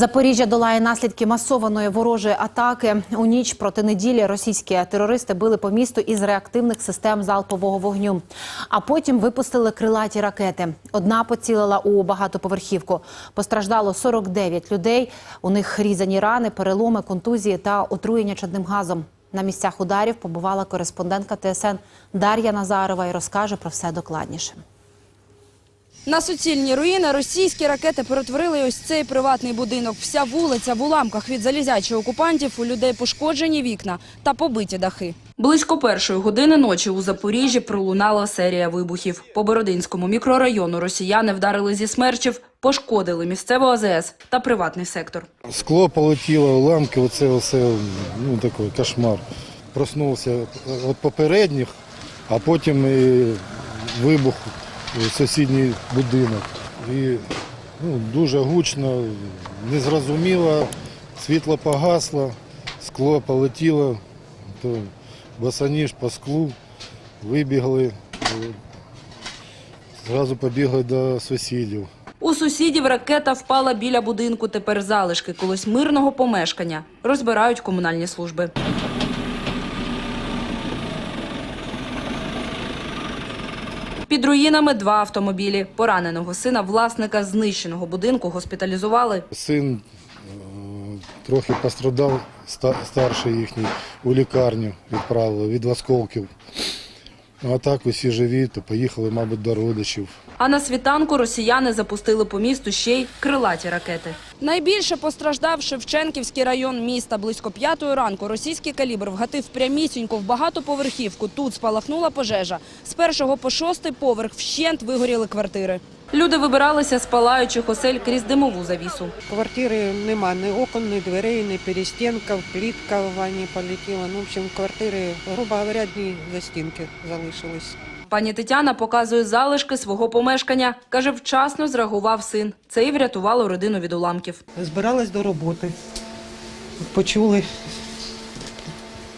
Запоріжжя долає наслідки масованої ворожої атаки. У ніч проти неділі російські терористи били по місту із реактивних систем залпового вогню. А потім випустили крилаті ракети. Одна поцілила у багатоповерхівку. Постраждало 49 людей. У них різані рани, переломи, контузії та отруєння чадним газом. На місцях ударів побувала кореспондентка ТСН Дар'я Назарова і розкаже про все докладніше. На суцільні руїни російські ракети перетворили ось цей приватний будинок. Вся вулиця в уламках від залізячих окупантів, у людей пошкоджені вікна та побиті дахи. Близько першої години ночі у Запоріжжі пролунала серія вибухів. По Бородинському мікрорайону росіяни вдарили зі смерчів, пошкодили місцеву АЗС та приватний сектор. Скло полетіло, уламки, оце оце, ну такий кошмар. Проснувся від попередніх, а потім і вибух сусідній будинок. І ну, дуже гучно, незрозуміло, світло погасло, скло полетіло, то босоніж по склу, вибігли, зразу побігли до сусідів. У сусідів ракета впала біля будинку. Тепер залишки колись мирного помешкання розбирають комунальні служби. Під руїнами два автомобілі. Пораненого сина власника знищеного будинку госпіталізували. Син е, трохи пострадав, ста- старший їхній, у лікарню відправили від осколків. Ну, а так усі живі, то поїхали, мабуть, до родичів. А на світанку росіяни запустили по місту ще й крилаті ракети. Найбільше постраждав Шевченківський район міста. Близько п'ятої ранку російський калібр вгатив прямісінько в багатоповерхівку. Тут спалахнула пожежа. З першого по шостий поверх вщент вигоріли квартири. Люди вибиралися з палаючих осель крізь димову завісу. Квартири нема ні окон, ні дверей, ні перестінків, плітка в ванні полетіла. Ну, в общем, квартири, грубо говоря, одні застінки залишились. Пані Тетяна показує залишки свого помешкання. Каже, вчасно зреагував син. Це і врятувало родину від уламків. Збиралась до роботи. Почули,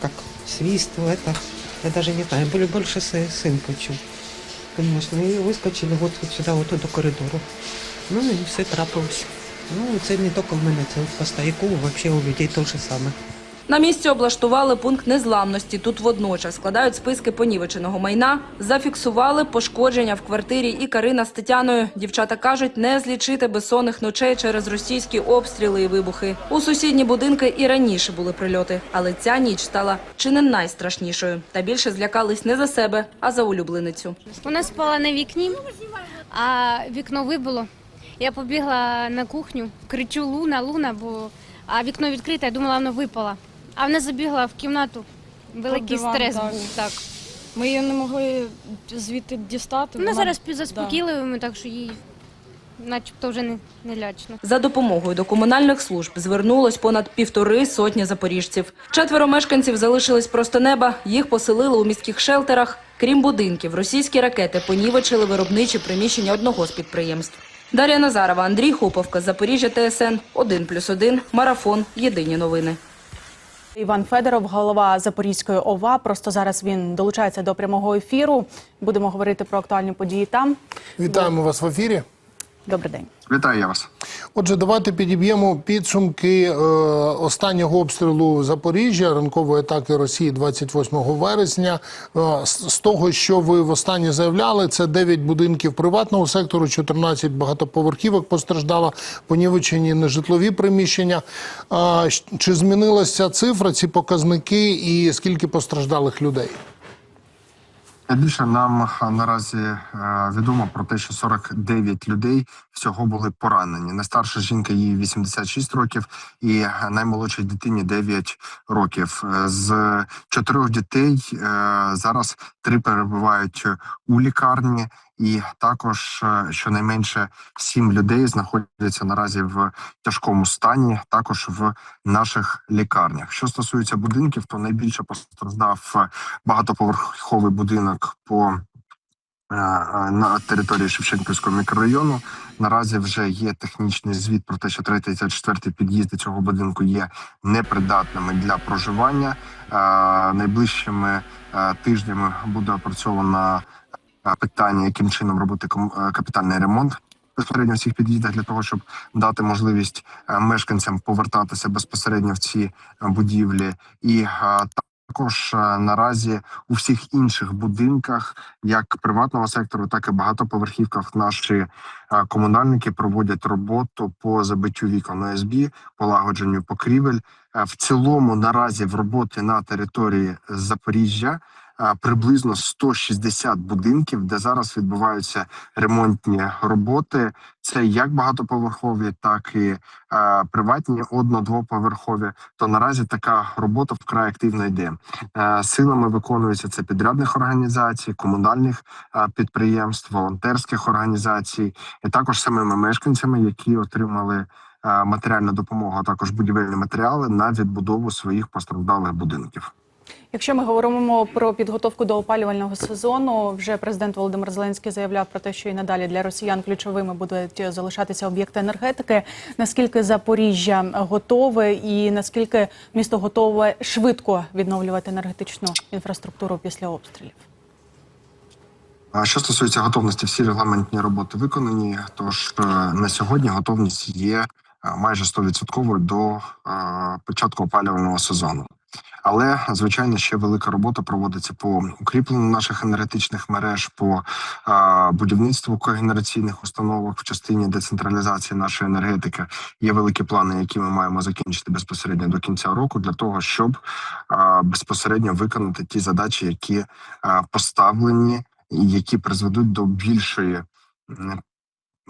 як свист, это, я даже не знаю, более больше сы- сын почув. Конечно, і вискочили от, от сюди, от до коридору. Ну і все трапилось. Ну, це не тільки в мене, це по стояку, взагалі у людей те ж саме. На місці облаштували пункт незламності. Тут водночас складають списки понівеченого майна, зафіксували пошкодження в квартирі і Карина з Тетяною. Дівчата кажуть, не злічити безсонних ночей через російські обстріли і вибухи. У сусідні будинки і раніше були прильоти, але ця ніч стала чи не найстрашнішою. Та більше злякались не за себе, а за улюбленицю. Вона спала на вікні, а вікно вибило. Я побігла на кухню, кричу Луна, Луна, бо а вікно відкрите, я думала, воно випало. А вона забігла в кімнату. Великий диван, стрес так. був. Так. Ми її не могли звідти дістати. Вона Вона- зараз заспокійливими, так що їй начебто вже не, не лячно. За допомогою до комунальних служб звернулось понад півтори сотні запоріжців. Четверо мешканців залишились просто неба. Їх поселили у міських шелтерах. Крім будинків, російські ракети понівечили виробничі приміщення одного з підприємств. Дар'я Назарова, Андрій Хуповка, Запоріжжя ТСН 1+,1, Марафон. Єдині новини. Іван Федоров, голова Запорізької ОВА. Просто зараз він долучається до прямого ефіру. Будемо говорити про актуальні події там. Вітаємо вас в ефірі. Добрий день. Вітаю я вас. Отже, давайте підіб'ємо підсумки е, останнього обстрілу Запоріжжя, ранкової атаки Росії 28 вересня. Е, з, з того, що ви востаннє заявляли, це 9 будинків приватного сектору, 14 багатоповерхівок постраждало, понівечені нежитлові приміщення. Е, чи змінилася цифра, ці показники, і скільки постраждалих людей? Більше нам наразі е, відомо про те, що 49 людей всього були поранені. Найстарша жінка їй 86 років, і наймолодшій дитині 9 років. Е, З чотирьох дітей е, зараз три перебувають у лікарні, і також е, щонайменше сім людей знаходяться наразі в тяжкому стані, також в наших лікарнях. Що стосується будинків, то найбільше постраждав е, багатоповерховий будинок по е, на території Шевченківського мікрорайону. Наразі вже є технічний звіт про те, що третій та четвертий під'їзди цього будинку є непридатними для проживання. Найближчими тижнями буде опрацьовано е, питання, яким чином робити е, капітальний ремонт безпосередньо в всіх під'їздах для того, щоб дати можливість е, мешканцям повертатися безпосередньо в ці е, будівлі, і е, також е, наразі у всіх інших будинках, як приватного сектору, так і багатоповерхівках, наші е, комунальники проводять роботу по забиттю вікон ОСБ, полагодженню покрівель. Е, В цілому наразі в роботі на території Запоріжжя е, приблизно 160 будинків, де зараз відбуваються ремонтні роботи. Це як багатоповерхові, так і приватні одно-двоповерхові. То наразі така робота вкрай активно йде. Е, силами виконується це підрядних організацій, комунальних підприємств, волонтерських організацій, і також самими мешканцями, які отримали матеріальну допомогу, а також будівельні матеріали на відбудову своїх постраждалих будинків. Якщо ми говоримо про підготовку до опалювального сезону, вже президент Володимир Зеленський заявляв про те, що і надалі для росіян ключовими будуть залишатися об'єкти енергетики. Наскільки Запоріжжя готове і наскільки місто готове швидко відновлювати енергетичну інфраструктуру після обстрілів? Що стосується готовності, всі регламентні роботи виконані. Тож е, на сьогодні готовність є е, майже 100% до е, початку опалювального сезону. Але звичайно ще велика робота проводиться по укріпленню наших енергетичних мереж, по будівництву когенераційних установок в частині децентралізації нашої енергетики. Є великі плани, які ми маємо закінчити безпосередньо до кінця року, для того, щоб безпосередньо виконати ті задачі, які поставлені і які призведуть до більшої,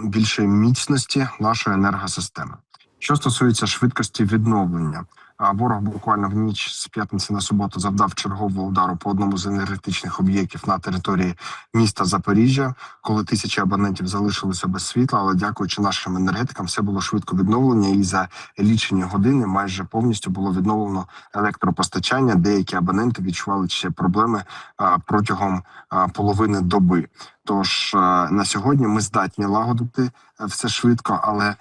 більшої міцності нашої енергосистеми. Що стосується швидкості відновлення, ворог буквально в ніч з п'ятниці на суботу завдав чергового удару по одному з енергетичних об'єктів на території міста Запоріжжя, коли тисячі абонентів залишилися без світла. Але дякуючи нашим енергетикам, все було швидко відновлено, і за лічені години майже повністю було відновлено електропостачання. Деякі абоненти відчували ще проблеми протягом половини доби. Тож е, на сьогодні ми здатні лагодити е, все швидко, але е,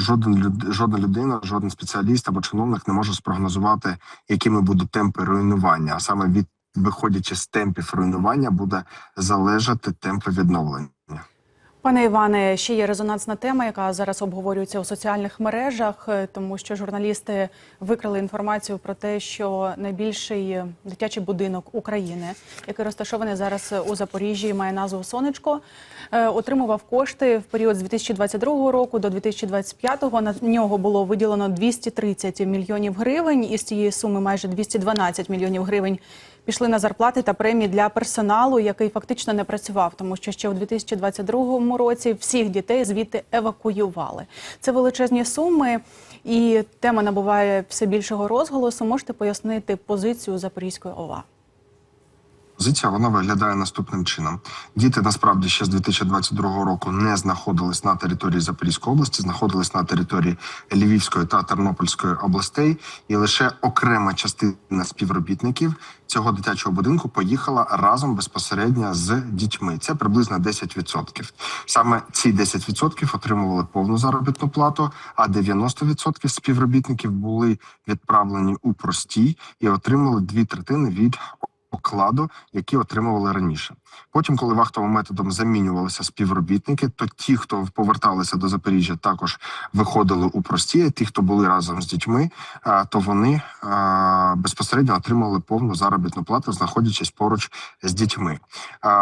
жоден люд, жодна людина, жоден спеціаліст або чиновник не може спрогнозувати, якими будуть темпи руйнування. А саме від виходячи з темпів руйнування, буде залежати темпи відновлення. Пане Іване, ще є резонансна тема, яка зараз обговорюється у соціальних мережах, е, тому що журналісти викрили інформацію про те, що найбільший дитячий будинок України, який розташований зараз у Запоріжжі, має назву Сонечко, е, отримував кошти в період з 2022 року до 2025. На нього було виділено 230 мільйонів гривень, і з цієї суми майже 212 мільйонів гривень пішли на зарплати та премії для персоналу, який фактично не працював, тому що ще у 2022 році всіх дітей звідти евакуювали. Це величезні суми, і тема набуває все більшого розголосу. Можете пояснити позицію Запорізької ОВА? Позиція вона виглядає наступним чином: діти насправді ще з 2022 року не знаходились на території Запорізької області, знаходились на території Львівської та Тернопільської областей, і лише окрема частина співробітників цього дитячого будинку поїхала разом безпосередньо з дітьми. Це приблизно 10%. Саме ці 10% отримували повну заробітну плату, а 90% співробітників були відправлені у простій і отримали дві третини від окладу, які отримували раніше. Потім, коли вахтовим методом замінювалися співробітники, то ті, хто поверталися до Запоріжжя, також виходили у прості. Ті, хто були разом з дітьми, то вони безпосередньо отримували повну заробітну плату, знаходячись поруч з дітьми.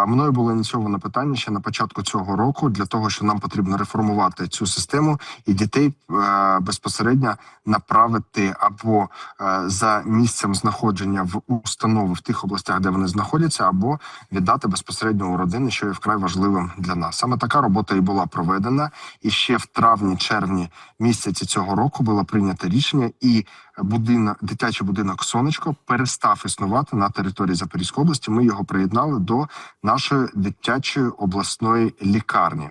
Мною було ініційовано питання ще на початку цього року для того, що нам потрібно реформувати цю систему і дітей безпосередньо направити або за місцем знаходження в установи в тих областях, де вони знаходяться, або віддати безпосередньо у родини, що є вкрай важливим для нас. Саме така робота і була проведена, і ще в травні-червні місяці цього року було прийнято рішення, і будинок, дитячий будинок Сонечко перестав існувати на території Запорізької області. Ми його приєднали до нашої дитячої обласної лікарні.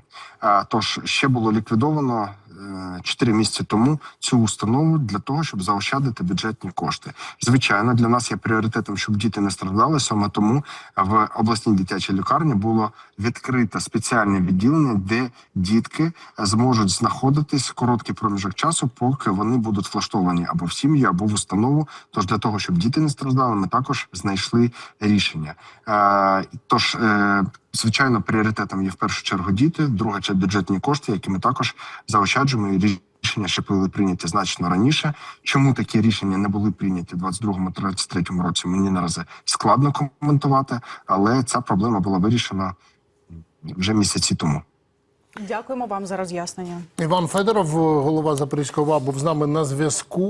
Тож ще було ліквідовано. Е, Чотири місяці тому цю установу для того, щоб заощадити бюджетні кошти. Звичайно, для нас є пріоритетом, щоб діти не страждали. Саме тому в обласній дитячій лікарні було відкрите спеціальне відділення, де дітки зможуть знаходитись короткий проміжок часу, поки вони будуть влаштовані або в сім'ю, або в установу. Тож для того, щоб діти не страждали, ми також знайшли рішення. Е, Тож е, Звичайно, пріоритетом є в першу чергу діти, друга це бюджетні кошти, які ми також заощаджуємо. І рішення ще були прийняті значно раніше. Чому такі рішення не були прийняті в 22-23 році? Мені наразі складно коментувати, але ця проблема була вирішена вже місяці тому. Дякуємо вам за роз'яснення. Іван Федоров, голова Запорізького ВА, був з нами на зв'язку.